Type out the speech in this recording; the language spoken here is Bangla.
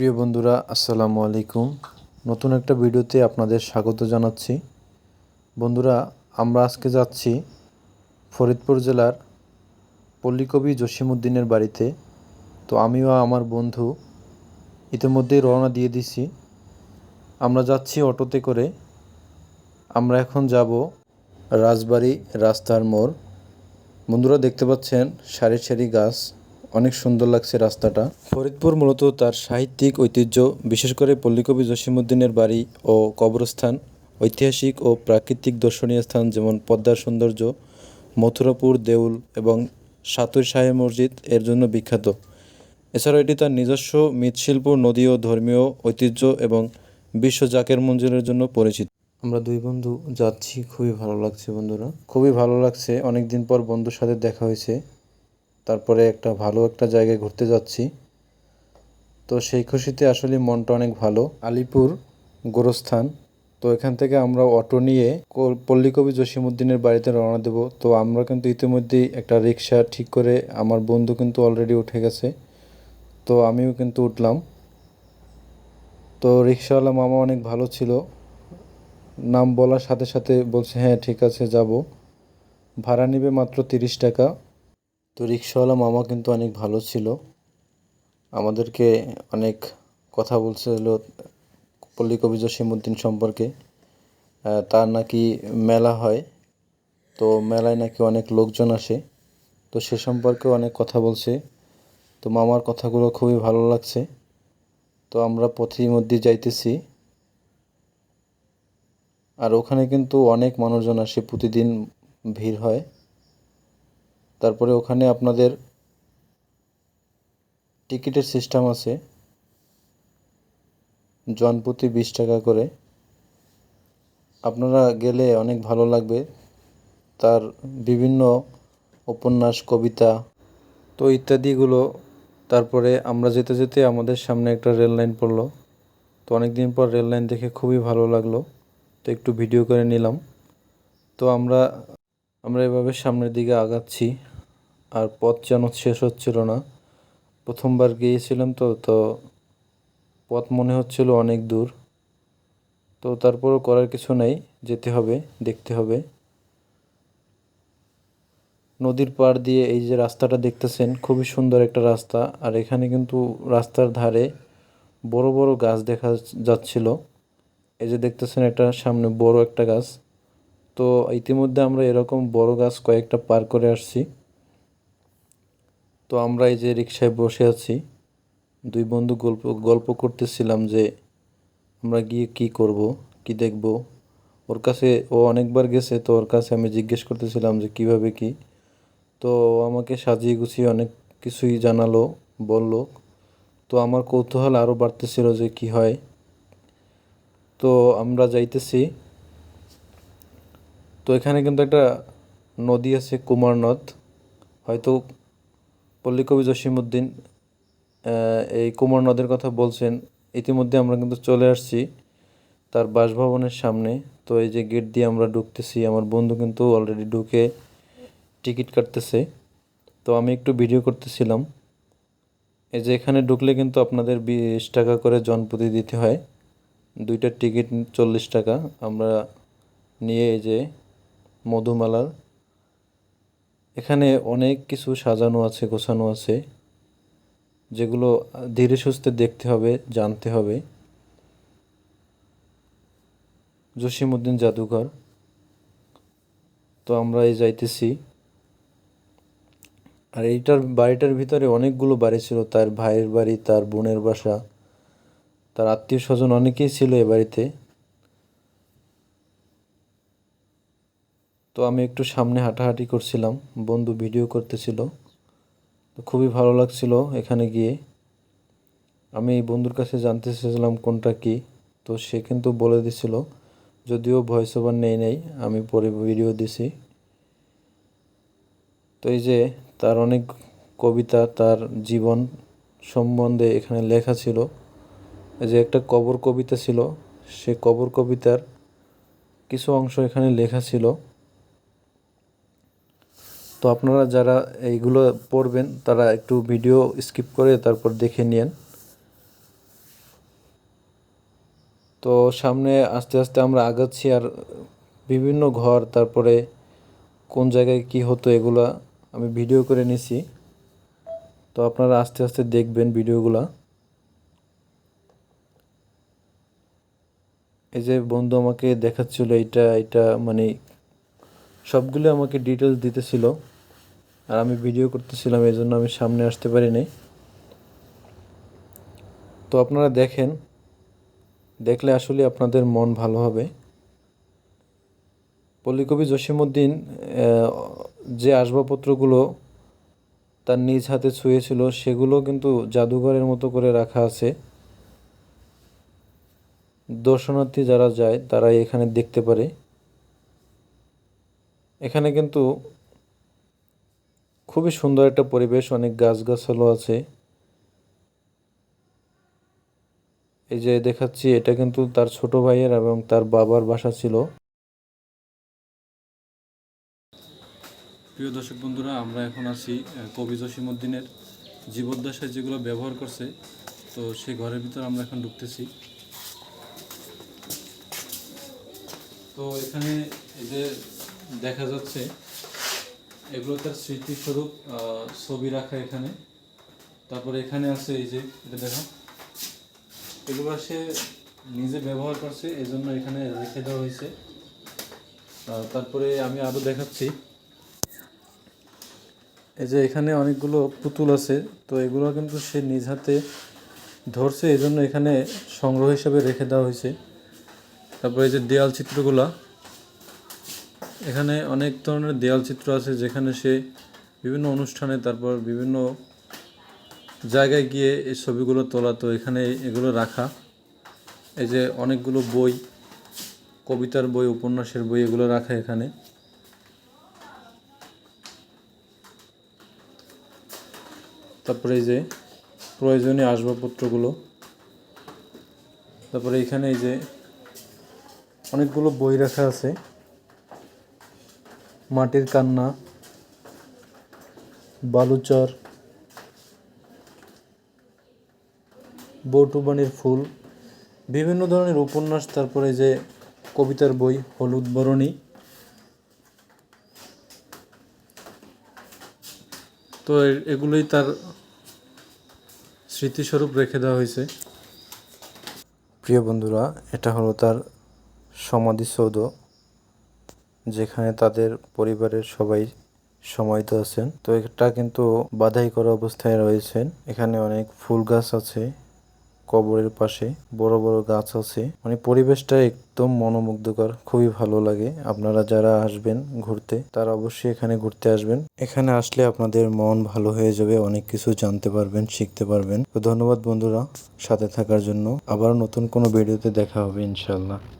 প্রিয় বন্ধুরা, আসসালামু আলাইকুম। নতুন একটা ভিডিওতে আপনাদের স্বাগত জানাচ্ছি। বন্ধুরা, আমরা আজকে যাচ্ছি ফরিদপুর জেলার পল্লীকবি জসিমউদ্দিনের বাড়িতে। তো আমিও আমার বন্ধু ইতিমধ্যেই রওনা দিয়ে দিছি। আমরা যাচ্ছি অটোতে করে। আমরা এখন যাব রাজবাড়ি রাস্তার মোড়। বন্ধুরা, দেখতে পাচ্ছেন সারি সারি গাছ। অনেক সুন্দর লাগছে রাস্তাটা। ফরিদপুর মূলত তার সাহিত্যিক ঐতিহ্য, বিশেষ করে পল্লীকবি জসিমউদ্দিনের বাড়ি ও কবরস্থান, ঐতিহাসিক ও প্রাকৃতিক দর্শনীয় স্থান যেমন পদ্মার সৌন্দর্য, মথুরাপুর, দেউল এবং সাতুর শাহী মসজিদ এর জন্য বিখ্যাত। এছাড়াও এটি তার নিজস্ব মৃৎশিল্প, নদী ও ধর্মীয় ঐতিহ্য এবং বিশ্ব জাকের মঞ্জিলের জন্য পরিচিত। আমরা দুই বন্ধু যাচ্ছি, খুবই ভালো লাগছে বন্ধুরা। খুবই ভালো লাগছে, অনেকদিন পর বন্ধুর সাথে দেখা হয়েছে। তারপরে একটা ভালো একটা জায়গায় ঘুরতে যাচ্ছি। তো সেই খুশিতে আসলে মনটা অনেক ভালো। আলিপুর গোরস্থান। তো এখান থেকে আমরা অটো নিয়ে পল্লীকবি জসিমউদ্দিনের বাড়িতে রওনা দেব। তো আমরা কিন্তু ইতিমধ্যেই একটা রিক্সা ঠিক করে আমার বন্ধু কিন্তু অলরেডি উঠে গেছে। তো আমিও কিন্তু উঠলাম। তো রিক্সাওয়ালা মামা অনেক ভালো ছিল। নাম বলার সাথে সাথে বলছে হ্যাঁ ঠিক আছে, যাব। ভাড়া নেবে মাত্র তিরিশ টাকা। তো রিক্সাওয়ালা মামা কিন্তু অনেক ভালো ছিল। আমাদেরকে অনেক কথা বলছিল পল্লীকবি জসিমউদ্দিন সম্পর্কে। তার নাকি মেলা হয়। তো মেলায় নাকি অনেক লোকজন আসে। তো সে সম্পর্কে অনেক কথা বলছে। তো মামার কথাগুলো খুবই ভালো লাগছে। তো আমরা পথের মধ্যে যাইতেছি। আর ওখানে কিন্তু অনেক মানুষজন আসে। প্রতিদিন ভিড় হয়। তারপরে ওখানে আপনাদের টিকিটের সিস্টেম আছে। জনপ্রতি বিশ টাকা করে। আপনারা গেলে অনেক ভালো লাগবে। তার বিভিন্ন উপন্যাস, কবিতা তো ইত্যাদিগুলো। তারপরে আমরা যেতে যেতে আমাদের সামনে একটা রেল লাইন পড়ল। তো অনেক দিন পর রেল লাইন দেখে খুবই ভালো লাগল। তো একটু ভিডিও করে নিলাম। তো আমরা আমরা এভাবে সামনের দিকে আগাচ্ছি। আর পথ যেন শেষ হচ্ছিল না। প্রথমবার গিয়েছিলাম তো তো পথ মনে হচ্ছিল অনেক দূর। তো তারপরও করার কিছু নেই, যেতে হবে, দেখতে হবে। নদীর পাড় দিয়ে এই যে রাস্তাটা দেখতেছেন, খুবই সুন্দর একটা রাস্তা। আর এখানে কিন্তু রাস্তার ধারে বড় বড় গাছ দেখা যাচ্ছিল। এই যে দেখতেছেন একটা সামনে বড় একটা গাছ। তো ইতিমধ্যে আমরা এরকম বড় গাছ কয়েকটা পার করে আসছি। তো আমরা এই যে রিক্সায় বসে আছি, দুই বন্ধু গল্প গল্প করতেছিলাম যে আমরা গিয়ে কি করব, কি দেখব। ওর কাছে, ও অনেকবার গেছে, তো ওর কাছে আমি জিজ্ঞেস করতেছিলাম যে কীভাবে কি। তো আমাকে সাজিয়ে গুছিয়ে অনেক কিছুই জানালো, বলল। তো আমার কৌতূহল আরও বাড়তেছিল যে কি হয়। তো আমরা যাইতেছি। তো এখানে কিন্তু একটা নদী আছে কুমার নদ হয়তো পল্লীকবি জসিমউদ্দিন আহ, এই কুমার নদের কথা বলছেন ইতিমধ্যে আমরা কিন্তু চলে আসছি তার বাসভবনের সামনে। তো এই যে গেট দিয়ে আমরা ঢুকতেছি আমার বন্ধু কিন্তু অলরেডি ঢুকে টিকিট কাটতেছে। তো আমি একটু ভিডিও করতেছিলাম। এই যে এখানে ঢুকলে কিন্তু আপনাদের বিশ টাকা করে জনপ্রতি দিতে হয়। দুইটা টিকিট চল্লিশ টাকা। আমরা নিয়ে এই যে মধুমালার এখানে অনেক কিছু সাজানো আছে, গোছানো আছে, যেগুলো ধীরে সুস্থে দেখতে হবে, জানতে হবে। জসিমউদ্দিন জাদুঘর। তো আমরা এই যাইতেছি। আর এইটার বাড়িটার ভিতরে অনেকগুলো বাড়ি ছিল, তার ভাইয়ের বাড়ি, তার বোনের বাসা, তার আত্মীয় স্বজন অনেকেই ছিল এ বাড়িতে। তো আমি একটু সামনে হাঁটাহাঁটি করছিলাম, বন্ধু ভিডিও করতেছিল। তো খুবই ভালো লাগছিল এখানে গিয়ে। আমি এই বন্ধুর কাছে জানতে চেয়েছিলাম কোনটা কি, তো সে কিন্তু বলে দিছিল, যদিও ভয়েস ওভার নেই নেই, আমি পরে ভিডিও দিছি। তো এই যে তার অনেক কবিতা, তার জীবন সম্বন্ধে এখানে লেখা ছিল। যে একটা কবর কবিতা ছিল, সে কবর কবিতার কিছু অংশ এখানে লেখা ছিল। তো আপনারা যারা এইগুলো পড়বেন, তারা একটু ভিডিও স্কিপ করে তারপর দেখে নিন তো সামনে আস্তে আস্তে আমরা আগাচ্ছি আর বিভিন্ন ঘর, তারপরে কোন জায়গায় কি হতো এগুলা আমি ভিডিও করে নিছি। তো আপনারা আস্তে আস্তে দেখবেন ভিডিওগুলা এই যে বন্ধু আমাকে দেখাচ্ছিল এটা এটা মানে সবগুলো আমাকে ডিটেলস দিতেছিল। আর আমি ভিডিও করতেছিলাম, এই জন্য আমি সামনে আসতে পারিনি তো আপনারা দেখেন, দেখলে আসলে আপনাদের মন ভালো হবে। পল্লীকবি জসিমউদ্দিন যে আসবাবপত্রগুলো তার নিজ হাতে ছুঁয়েছিল, সেগুলো কিন্তু জাদুঘরের মতো করে রাখা আছে। দর্শনার্থী যারা যায় তারা এখানে দেখতে পারে। এখানে কিন্তু খুবই সুন্দর একটা পরিবেশ, অনেক গাছগাছালো আছে। এই যে দেখাচ্ছি, এটা কিন্তু তার ছোট ভাইয়ের এবং তার বাবার বাসা ছিল। প্রিয় দর্শক বন্ধুরা, আমরা এখন আছি কবি জসিমুদ্দিনের জীবদ্দশায় যেগুলো ব্যবহার করছে। তো সেই ঘরের ভিতর আমরা এখন ঢুকতেছি। তো এখানে এই যে দেখা যাচ্ছে, এগুলো তার স্মৃতিস্বরূপ ছবি রাখা এখানে। তারপরে এখানে আছে এই যে, এটা দেখো। এগুলো সে নিজে ব্যবহার করছে এই জন্য এখানে রেখে দেওয়া হয়েছে। তারপরে আমি আরও দেখাচ্ছি। এই যে এখানে অনেকগুলো পুতুল আছে, তো এগুলো কিন্তু সে নিজ হাতে ধরছে এই জন্য এখানে সংগ্রহ হিসেবে রেখে দেওয়া হয়েছে। তারপরে এই যে দেয়াল চিত্রগুলা এখানে অনেক ধরনের দেয়াল চিত্র আছে যেখানে সে বিভিন্ন অনুষ্ঠানে, তারপর বিভিন্ন জায়গায় গিয়ে এই ছবিগুলো তোলা। তো এখানে এগুলো রাখা। এই যে অনেকগুলো বই, কবিতার বই, উপন্যাসের বই এগুলো রাখা এখানে। তারপরে এই যে প্রয়োজনীয় আসবাবপত্রগুলো। তারপরে এখানে এই যে অনেকগুলো বই রাখা আছে। মাটির কান্না, বালুচর, বটুবাণীর ফুল, বিভিন্ন ধরনের উপন্যাস, তারপরে যে কবিতার বই, হলুদ বরণী। তো এগুলোই তার স্মৃতিস্বরূপ রেখে দেওয়া হয়েছে। প্রিয় বন্ধুরা, এটা হলো তার সমাধিসৌধ। যেখানে তাদের পরিবারের সবাই সমাহিত আছেন। তো এটা কিন্তু বাধাই করা অবস্থায় রয়েছেন। এখানে অনেক ফুল গাছ আছে কবরের পাশে, বড় বড় গাছ আছে। মানে পরিবেশটা একদম মনোমুগ্ধকর, খুবই ভালো লাগে। আপনারা যারা আসবেন ঘুরতে, তারা অবশ্যই এখানে ঘুরতে আসবেন। এখানে আসলে আপনাদের মন ভালো হয়ে যাবে, অনেক কিছু জানতে পারবেন, শিখতে পারবেন। তো ধন্যবাদ বন্ধুরা সাথে থাকার জন্য। আবার নতুন কোনো ভিডিওতে দেখা হবে ইনশাল্লাহ